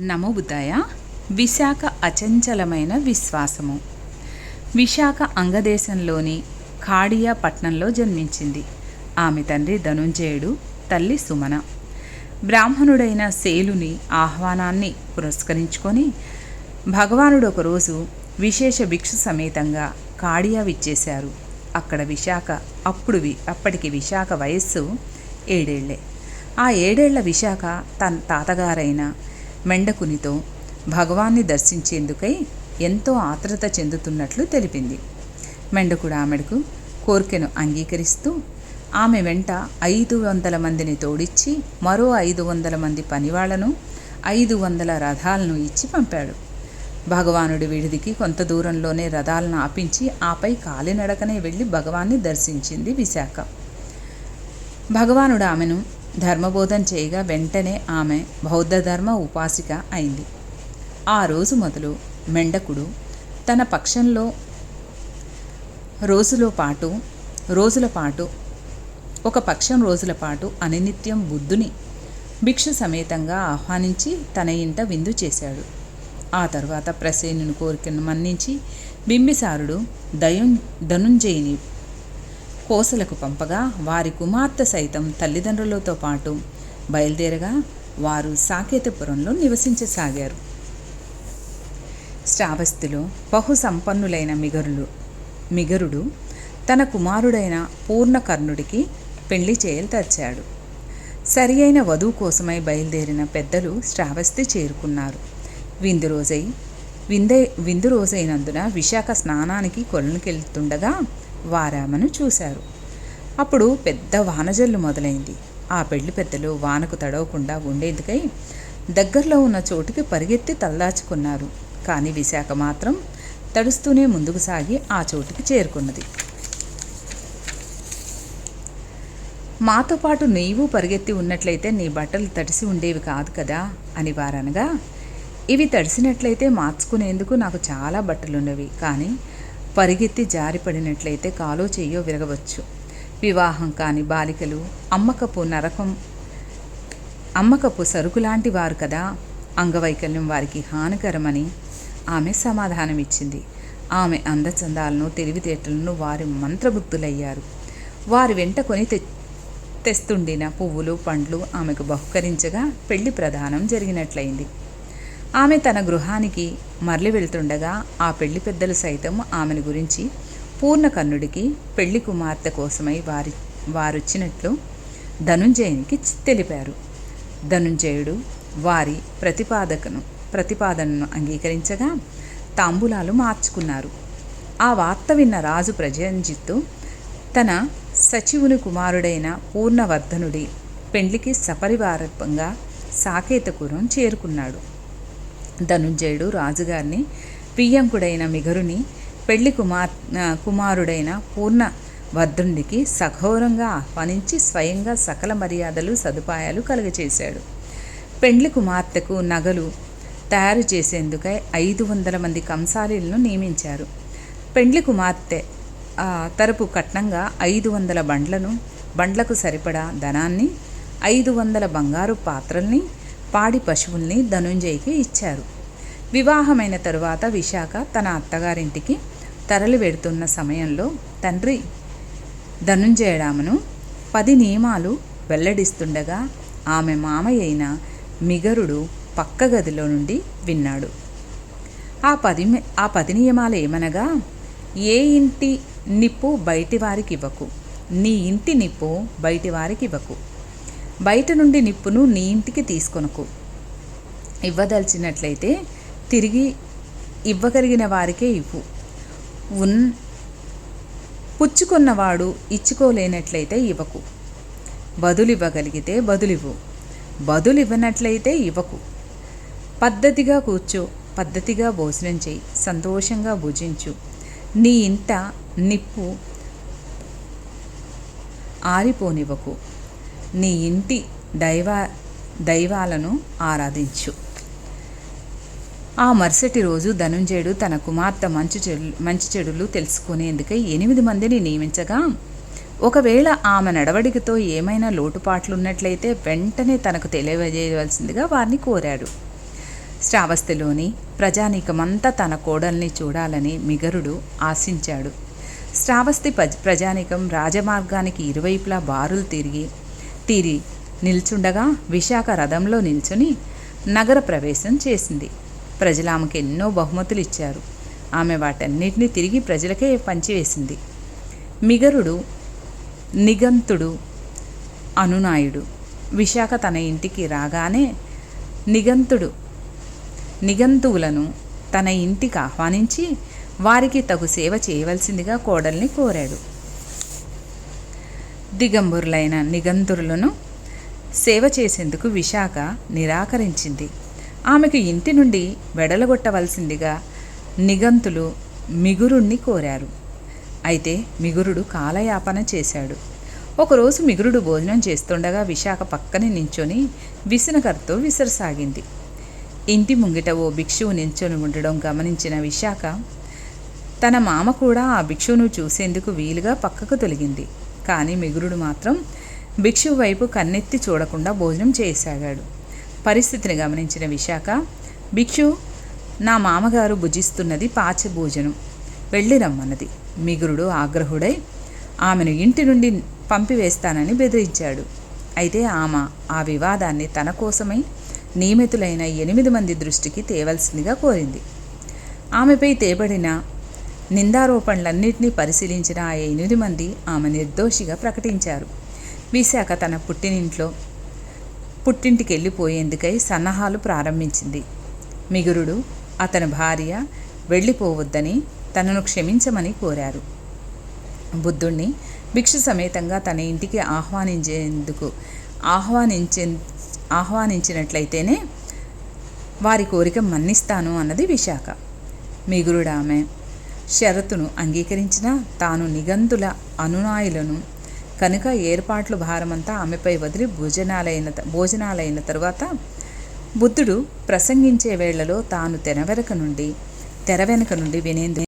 నమోబుతాయ విశాఖ అచంచలమైన విశ్వాసము. విశాఖ అంగదేశంలోని ఖాడియా పట్నంలో జన్మించింది. ఆమె తండ్రి ధనుంజయుడు తల్లి సుమన. బ్రాహ్మణుడైన శేలుని ఆహ్వానాన్ని పురస్కరించుకొని భగవానుడు ఒకరోజు విశేష భిక్షు సమేతంగా కాడియా విచ్చేశారు. అక్కడ విశాఖ అప్పుడు వి అప్పటికి విశాఖ వయస్సు ఏడేళ్ళే. ఆ ఏడేళ్ళ విశాఖ తన తాతగారైన మెండకునితో భగవాన్ని దర్శించేందుకై ఎంతో ఆత్రత చెందుతున్నట్లు తెలిపింది. మెండకుడు ఆమెకు కోరికను అంగీకరిస్తూ ఆమె వెంట ఐదు వందల మందిని తోడిచ్చి మరో ఐదు వందల మంది పనివాళ్ళను ఐదు వందల రథాలను ఇచ్చి పంపాడు. భగవానుడి విడిదికి కొంత దూరంలోనే రథాలను ఆపించి ఆపై కాలినడకనే వెళ్ళి భగవాన్ని దర్శించింది విశాఖ. భగవానుడు ఆమెను ధర్మబోధం చేయగా వెంటనే ఆమె బౌద్ధ ధర్మ ఉపాసిక అయింది. ఆ రోజు మొదలు మెండకుడు తన పక్షంలో రోజులో పాటు రోజుల పాటు ఒక పక్షం రోజుల పాటు అనినిత్యం బుద్ధుని భిక్షు సమేతంగా ఆహ్వానించి తన ఇంట విందు చేశాడు. ఆ తర్వాత ప్రసేనుని కోరికను మన్నించి బింబిసారుడు దయం ధనుంజయుని కోసలకు పంపగా వారి కుమార్తె సైతం తల్లిదండ్రులతో పాటు బయలుదేరగా వారు సాకేతపురంలో నివసించసాగారు. శ్రావస్తిలో బహు సంపన్నులైన మిగరులు మిగరుడు తన కుమారుడైన పూర్ణకర్ణుడికి పెళ్ళి చేయతచ్చాడు సరి అయిన వధువు కోసమై బయలుదేరిన పెద్దలు శ్రావస్తి చేరుకున్నారు. విందు రోజై విందే విందు రోజైనందున విశాఖ స్నానానికి కొలనుకెళ్తుండగా వారామను చూశారు. అప్పుడు పెద్ద వానజల్లు మొదలైంది. ఆ పెళ్ళి పెద్దలు వానకు తడవకుండా ఉండేందుకై దగ్గరలో ఉన్న చోటుకి పరిగెత్తి తలదాచుకున్నారు. కానీ విశాఖ మాత్రం తడుస్తూనే ముందుకు సాగి ఆ చోటుకి చేరుకున్నది. మాతో పాటు నీవు పరిగెత్తి ఉన్నట్లయితే నీ బట్టలు తడిసి ఉండేవి కాదు కదా అని వారనగా ఇవి తడిసినట్లయితే మార్చుకునేందుకు నాకు చాలా బట్టలున్నవి. కానీ పరిగెత్తి జారిపడినట్లయితే కాలో చెయ్యో విరగవచ్చు. వివాహం కాని బాలికలు అమ్మకపు నరకం అమ్మకపు సరుకు లాంటి వారు కదా. అంగవైకల్యం వారికి హానికరమని ఆమె సమాధానమిచ్చింది. ఆమె అందచందాలను తెలివితేటలను వారి మంత్రబుద్ధులయ్యారు వారి వెంట కొని తె తెస్తుండిన పువ్వులు పండ్లు ఆమెకు బహుకరించగా పెళ్ళి ప్రదానం జరిగినట్లయింది. ఆమె తన గృహానికి మరలి వెళ్తుండగా ఆ పెళ్ళి పెద్దలు సైతం ఆమెను గురించి పూర్ణకర్ణుడికి పెళ్ళి కుమార్తె కోసమై వారి వారొచ్చినట్లు ధనుంజయునికి తెలిపారు. ధనుంజయుడు వారి ప్రతిపాదకను ప్రతిపాదనను అంగీకరించగా తాంబూలాలు మార్చుకున్నారు. ఆ వార్త విన్న రాజు ప్రజంజిత్తు తన సచివుని కుమారుడైన పూర్ణవర్ధనుడి పెండ్లికి సపరివారంగా సాకేతపురం చేరుకున్నాడు. ధనుంజయుడు రాజుగారిని ప్రియంకుడైన మిగరుని పెళ్ళి కుమార్ కుమారుడైన పూర్ణ పూర్ణవర్ధనుడికి సఘోరంగా ఆహ్వానించి స్వయంగా సకల మర్యాదలు సదుపాయాలు కలుగచేశాడు. పెండ్లి కుమార్తెకు నగలు తయారు చేసేందుకై ఐదు వందల మంది కంసాలీలను నియమించారు. పెండ్లి కుమార్తె తరపు కట్నంగా ఐదు వందల బండ్లను బండ్లకు సరిపడా ధనాన్ని ఐదు వందల బంగారు పాత్రల్ని పాడి పశువుల్ని ధనుంజయ్కి ఇచ్చారు. వివాహమైన తరువాత విశాఖ తన అత్తగారింటికి తరలి వెడుతున్న సమయంలో తండ్రి ధనుంజయడామను పది నియమాలు వెల్లడిస్తుండగా ఆమె మామయ్య అయిన మిగరుడు పక్క గదిలో నుండి విన్నాడు. ఆ పది ఆ పది నియమాలు ఏమనగా ఏ ఇంటి నిప్పు బయటి వారికి ఇవ్వకు నీ ఇంటి నిప్పు బయటి వారికి ఇవ్వకు. బయట నుండి నిప్పును నీ ఇంటికి తీసుకొనకు. ఇవ్వదలిచినట్లయితే తిరిగి ఇవ్వగలిగిన వారికే ఇవ్వు. ఉన్ పుచ్చుకున్నవాడు ఇచ్చుకోలేనట్లయితే ఇవ్వకు. బదులివ్వగలిగితే బదులివ్వు. బదులివ్వనట్లయితే ఇవ్వకు. పద్ధతిగా కూర్చో పద్ధతిగా భోజనం చేయి సంతోషంగా భుజించు. నీ ఇంట నిప్పు ఆరిపోనివ్వకు. నీ ఇంటి దైవ దైవాలను ఆరాధించు. ఆ మరుసటి రోజు ధనుంజయుడు తన కుమార్తె మంచి చెడు మంచి చెడులు తెలుసుకునేందుకై ఎనిమిది మందిని నియమించగా ఒకవేళ ఆమె నడవడికతో ఏమైనా లోటుపాట్లున్నట్లయితే వెంటనే తనకు తెలియజేయవలసిందిగా వారిని కోరాడు. శ్రావస్తిలోని ప్రజానీకమంతా తన కోడల్ని చూడాలని మిగరుడు ఆశించాడు. శ్రావస్తి ప్రజానీకం రాజమార్గానికి ఇరువైపులా బారులు తిరిగి తీరి నిల్చుండగా విశాఖ రథంలో నిల్చుని నగర ప్రవేశం చేసింది. ప్రజలు ఆమెకు ఎన్నో బహుమతులు ఇచ్చారు. ఆమె వాటన్నిటిని తిరిగి ప్రజలకే పంచివేసింది. మిగరుడు నిగంతుడు అనునాయుడు విశాఖ తన ఇంటికి రాగానే నిగంతుడు నిగంతువులను తన ఇంటికి ఆహ్వానించి వారికి తగు సేవ చేయవలసిందిగా కోడల్ని కోరాడు. దిగంబరులైన నిగంధురులను సేవ చేసేందుకు విశాఖ నిరాకరించింది. ఆమెకు ఇంటి నుండి వెడలగొట్టవలసిందిగా నిగంతులు మిగురుణ్ణి కోరారు. అయితే మిగురుడు కాలయాపన చేశాడు. ఒకరోజు మిగురుడు భోజనం చేస్తుండగా విశాఖ పక్కనే నించొని విసనకర్తో విసరసాగింది. ఇంటి ముంగిట ఓ భిక్షువు నిల్చొని ఉండడం గమనించిన విశాఖ తన మామ కూడా ఆ భిక్షువును చూసేందుకు వీలుగా పక్కకు తొలగింది. కానీ మిగురుడు మాత్రం భిక్షువు వైపు కన్నెత్తి చూడకుండా భోజనం చేయసాగాడు పరిస్థితిని గమనించిన విశాఖ భిక్షు నా మామగారు భుజిస్తున్నది పాచ భోజనం వెళ్ళి రమ్మన్నది. మిగురుడు ఆగ్రహుడై ఆమెను ఇంటి నుండి పంపివేస్తానని బెదిరించాడు. అయితే ఆమె ఆ వివాదాన్ని తన కోసమై నియమితులైన ఎనిమిది మంది దృష్టికి తేవలసిందిగా కోరింది. ఆమెపై తేబడిన నిందారోపణలన్నింటినీ పరిశీలించిన ఆ ఎనిమిది మంది ఆమె నిర్దోషిగా ప్రకటించారు. విశాఖ తన పుట్టినింట్లో పుట్టింటికి వెళ్ళిపోయేందుకై సన్నాహాలు ప్రారంభించింది. మిగురుడు అతని భార్య వెళ్ళిపోవద్దని తనను క్షమించమని కోరారు. బుద్ధుణ్ణి భిక్షు సమేతంగా తన ఇంటికి ఆహ్వానించేందుకు ఆహ్వానించే ఆహ్వానించినట్లయితేనే వారి కోరిక మన్నిస్తాను అన్నది విశాఖ. మిగురుడు ఆమె షరతును అంగీకరించిన తాను నిఘంతుల అనునాయులను. కనుక ఏర్పాట్లు భారమంతా ఆమెపై వదిలి భోజనాలైన త- భోజనాలైన తరువాత బుద్ధుడు ప్రసంగించే వేళలో తాను తెనవెనక నుండి తెర వెనక నుండి వినేందు